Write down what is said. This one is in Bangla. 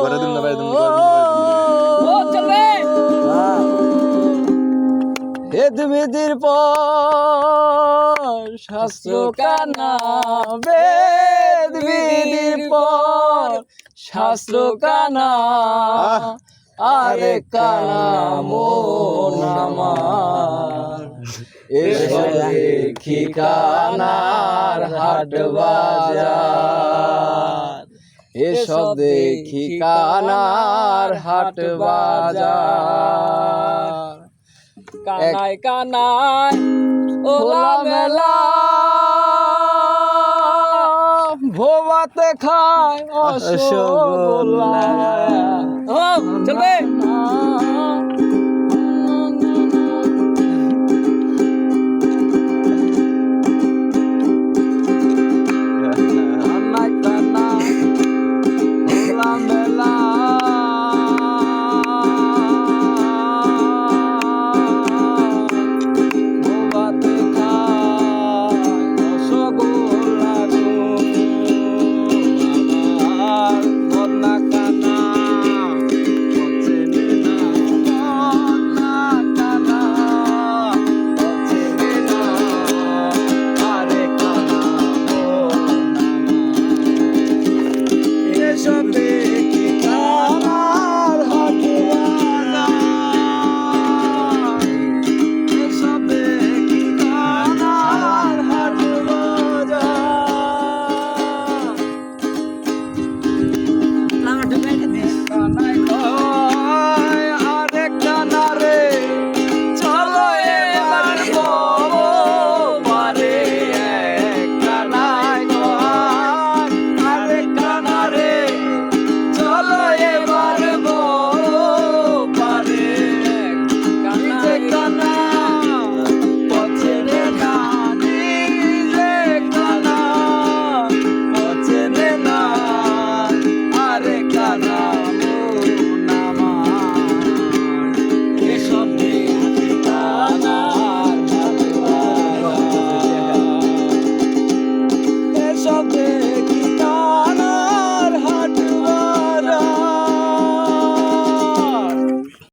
ঘরে দিন না বাইরে দিন ও চলবে হেদ বিধির পর শাস্ত্র কানা বেদ বিধির পর শাস্ত্র কানা আরে কানা মন আমার দেখি হাট বাজার। এসব দেখি কানার হাট বাজার। কানায় কানায় ওলা মেলা ভোবাতে খায় অসগোল্লা down the line.